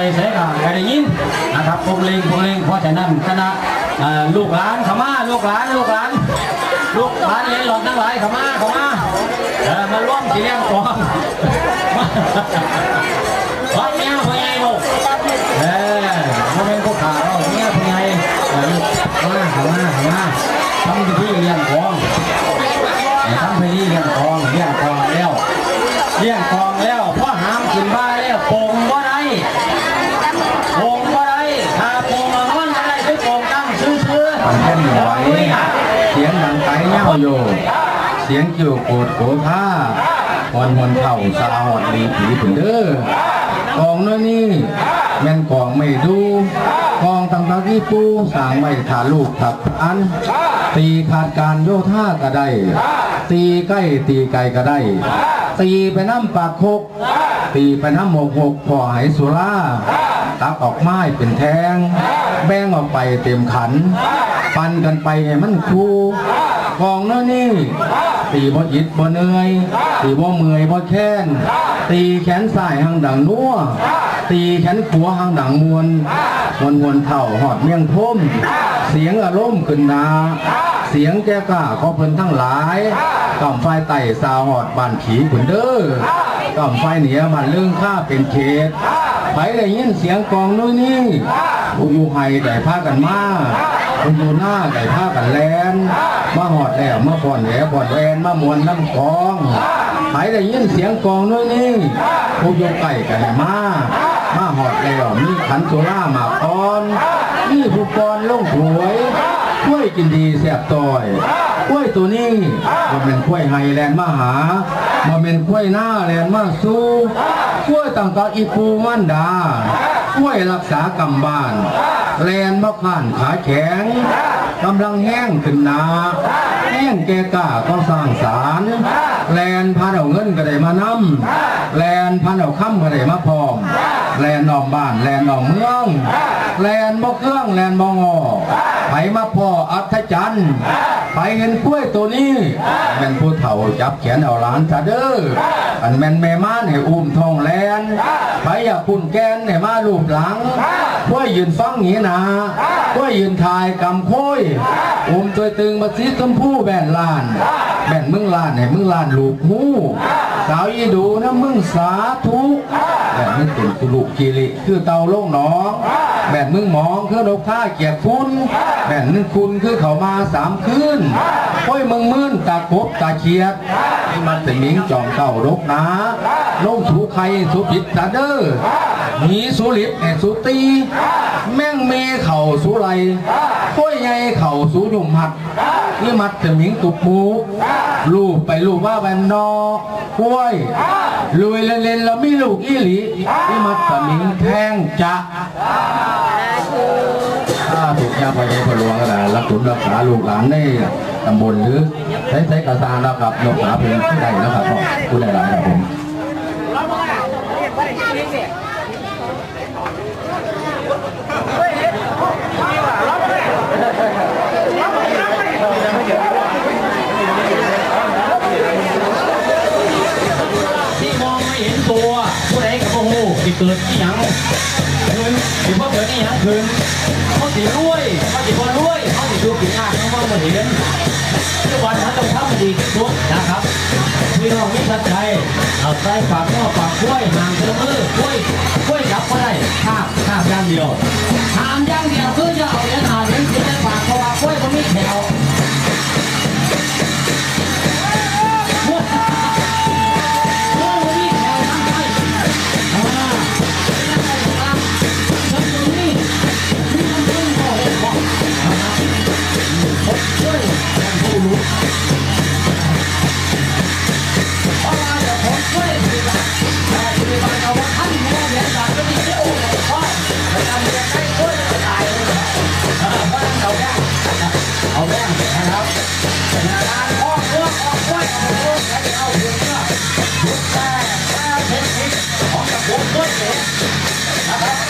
ใจลอยเสียกันก็ได้ยินนะครับพวกเลงพวกเลงเพราะฉะนั้นคณะลูกหลานขามาลูกหลานลูกหลานลูกหลานเลี้ยงหลอนทั้งหลายขามาขามามาร่วมสิเลี้ยงกองวัดเนี้ยพ่อใหญ่ลูกเออพ่อเป็นผู้ขาเราเนี้ยพ่อใหญ่เออเข้ามาข้ามาข้ามาทำพิธีเลี้ยงกองทำพิธีเลี้ยงกองเลี้ยงกองแล้วเลี้ยงกอง โป่งบ่ได้ถ้าโป่งมันบ่ได้คือโป่งตั้งซื่อๆมันแค่นไหวเสียงดังไกเง่าอยู่ เสียงกิ่วโกดโกท่าวันวันเท่าสาหอดลีผีผุนเด้อกองน้อยนี่แม่นกองไม่ดูกองตั้งตาที่ปูสางไม่ฐาลูกถักอัน ตีขาดการโยธาก็ได้ ตีใกล้ตีไกลก็ได้ ตีไปน้ำปากคก ตีไปน้ำหมกหกพอหายสุราตักออกไม้เป็นแทง แบ่งออกไปเต็มขัน ปันกันไปให้มันคูกองน้อยนี่ตีบ่อิดบ่เหนื่อยตีบ่เมื่อยบ่แค้นตีแขนซ้ายหังดังนัวตีแขนขัวาหังดังมวนมวนมวนเท่าหอดเมียงพมเสียงอารมณ์ขึ้นนาเสียงแก้กล้าก็เพิ่นทั้งหลายกำไฟไต่สาวหอดบานผีขุนเด้อ กำไฟเหนียมันเรื่องข้าเป็นเขตไผได้ยินเสียงกองนู้นนี่ผู้อยู่ไห้ได้พากันมาผู้อยู่หน้าได้พากันแลนมาหอดแล้วมาผ่อนแหวผ่อนแวนมามวนน้ำกองไผได้ยินเสียงกองนู้นนี่ผู้อยู่ใกล้กันให้มามาหอดแล้วมีขันโซล่ามาพรมีผู้กรลงถวยกล้วยกินดีแสบต่อยกล้วยตัวนี้มันเป็นกล้วยไฮแลนด์มาหา มันเป็นกล้วยหน้าแลนมาสู้กล้วยต่างกับอีปูมันดากล้วยรักษากำบ้านแลนมาผ่านขาแข็งกำลังแห้งขึ้นนาแห้งแก่ก้าก็สร้างสารแลนพาเอาเงินก็ได้มานำแลนพาเอาค่ำก็ได้มาพร้อมแลนออมบ้านแลนออมเมือง แลนบ่เครื่องแลนบ่งอแไปมาพ่ออัธจันทร์ไปเห็นกล้วยตัวนี้แม่นผู้เฒ่าจับแขนเอาหลานซะเด้ออันแม่นแม่ม้านให้อุ้มทองแลนไปอยากคุณแกนให้มาลูบหลังกล้วยยืนฟังหนีหนากล้วยยืนทายกำโค้ยอุ้มตัวตึงมาซีชมพู่แบ่นลานแบ่นมึงลานให้มึงลานลูกหู สาวยีดูนะมึงสาธุแบ่นมึงเป็นสุลุกิริคือเตาโล่งหนองแบ่นมึงมองคือนกท่าเกียรติคุณแบ่นมึงคุณคือเขามาสามคืนค่อยมึงมื่นตากบตาเขียดนี่มันเป็นมิงจอมเก่ารกนาลงถูไข่สุผิดตาเด้อมีสุลิบแห่งสุตีแม่งเมเข่าสุไรค่อย ใหญ่เข่าสูหยุ่มหัดนี่มัดจะมิงตุบหมูลูกไปลูกว่าแบนนอกล้วยรวยเล่นๆแล้วมีลูกอีหลีนี่มัดจะมิงแทงจะถ้าถูกยาไปในพลวงก็ได้รักษารักษาลูกหลานในตำบลหรือใช้ใช้กระซานนะครับรักษาเพียงผู้ใดนะครับผู้ใดหลายครับผม ที่มองไม่ เห็นตัวผู้ใดกับโอ้โหที่เกิดที่ยังคืนที่พ่อเกิดที่ยังคืนเขาสิรวยเขาสิบ่รวยเขาสิดูกินงานเขามองไม่เห็นทุกวันเขาต้องทำดีที่สุดนะครับพี่น้องมิตรใจเอาใจฝากพ่อฝากกล้วยห่างเสมอกล้วยกล้วยจับก็ได้ข้าข้าบอย่างเดียวหามย่างเดียวคือจะเอาเหรียญหาเหรียญสิบเหรียญฝากเพราะว่ากล้วยมันไม่แถว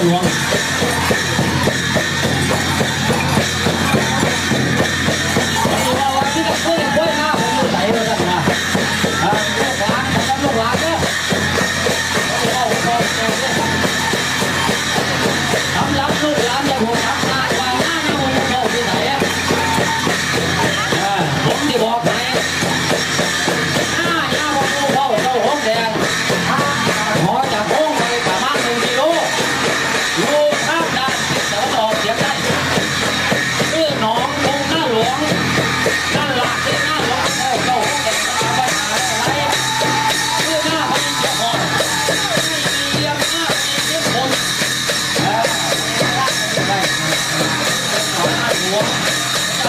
ก็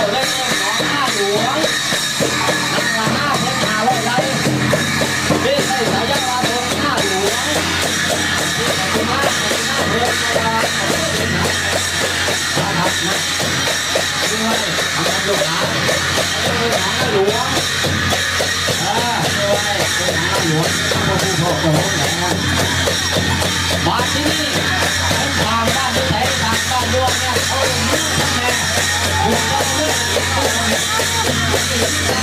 เจ้าเล่นหนองหน้าหลวงนั่งมาหน้าเพิ่งหาไว้ไรเฮ้ยใส่สายยางมาตรงหน้าหลวงที่ไหนที่มาหน้าเพิ่งมาครับนะด้วยทำงานลูกหลาหน้าหลวงเออด้วยหนองหน้าหลวงต้องมาพูดพอโอ้โหแหนมาที่นี่ ที่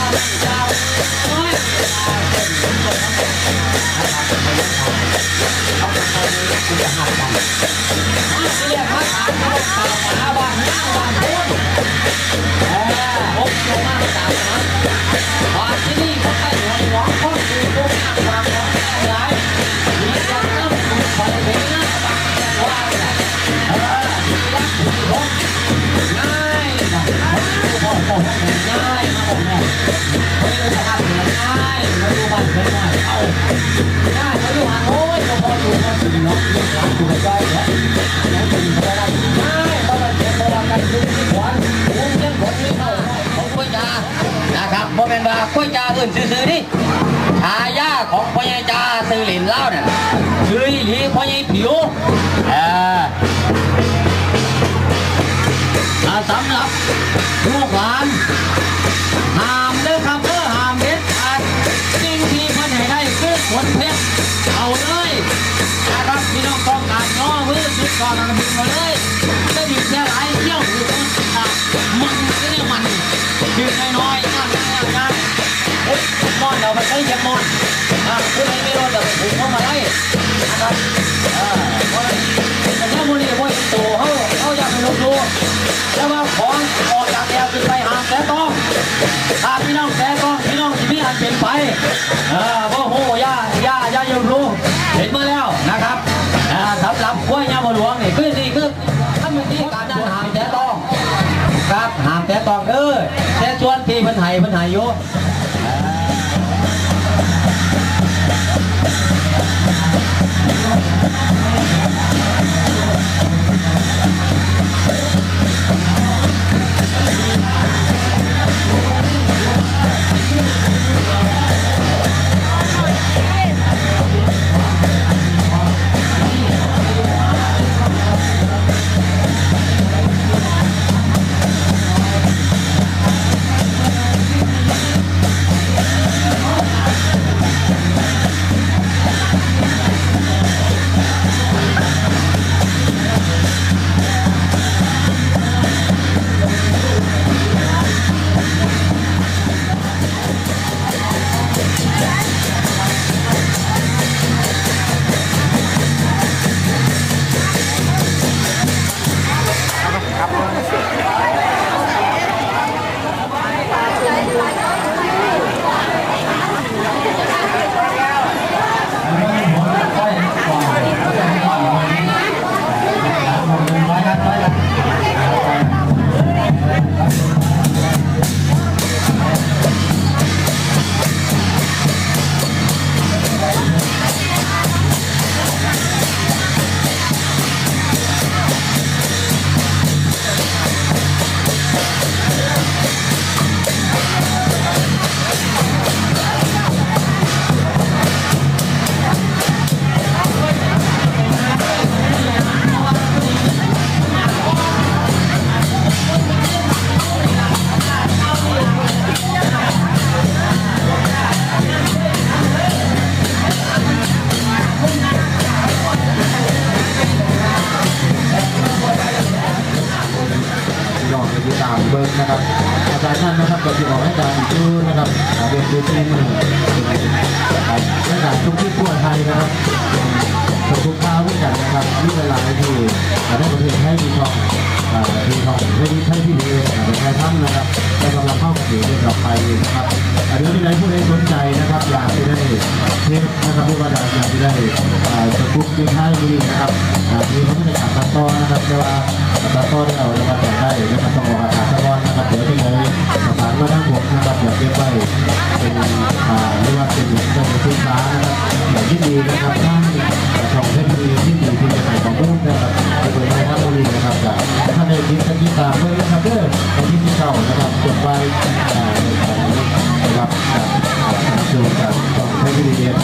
ด อื่นซื้อๆดิฉายาของพ่อใหญ่จาซื้อเหรียญเล่าเนี่ยคืออีหลีพ่อใหญ่ผิวเอออ่าสำหรับลูกหลานห้ามเด้อครับเด้อห้ามเด็ดขาดสิ่งที่เพิ่นให้ได้คือผลเพชรเอาเลยนะครับพี่น้องต้องการง้อมือสุดก่อนนะพี่มาเลยจะดีแค่ไหนเที่ยวหูคนตามันก็เนี่ยมันดึงน้อย เราไปใช้เจ็บมออ่าคุณไม่ไม่รอดเราไปถูกเข้ามาได้นะครับอ่าเพราะฉะนั้นแต่ถ้ามือนี้ว่าตัวเขาเขาอยากไปลงดูแต่ว่าของออกจากแอวขึ้นไปหางแต่ต้องถ้าพี่น้องแกก็พี่น้องที่มีอันเป็นไปเออโอ้โหย่าย่าย่ายังรู้เห็นมาแล้วนะครับอ่าสำหรับขั้วยาบหลวงนี่คือนี่คือถ้ามันที่การนั้นหามแต่ต้องครับหามแต่ต้องเออแต่ส่วนที่พันไห้เพันไห้อยู่ บิร์นะครับอาจารย์ท่านนะครับก็จะออกให้การชื่อนะครับอาเรียนรู้ที่มือครับในการทุกที่ทั่วไทยนะครับทุกข้าวด้วยกันนะครับมีเวลายที่ได้ประเทศให้มีทองมีทองไม่มีใช่ที่ดีอ่าเป็นใครท่านนะครับแต่กำลังเข้ากับอยู่ในต่อไปนะครับอ่าเดี๋ยวที่ไหนผู้ใดสนใจนะครับอยากจะได้เทปนะครับหรือว่าอยากจะได้อ่าสกุปที่ให้ดีนะครับมีเขาไม่ได้ขาดตัดต่อนะครับแต่ว่าตัดต่อได้เอาแล้วมาแต่ได้นะครับต้องออก ที่ดีนะครับท่านชองเทพบุรีที่ดีที่จะใส่ของพุ่งนะครับจะเป็นในท่านบุรีนะครับจากท่านได้คิดจะคิตามเพื่อนะครับเด้อในที่ที่เก่านะครับจดไว้อ่าในะครับจากอ่าทางส่วนจากชองเทคโนโลยี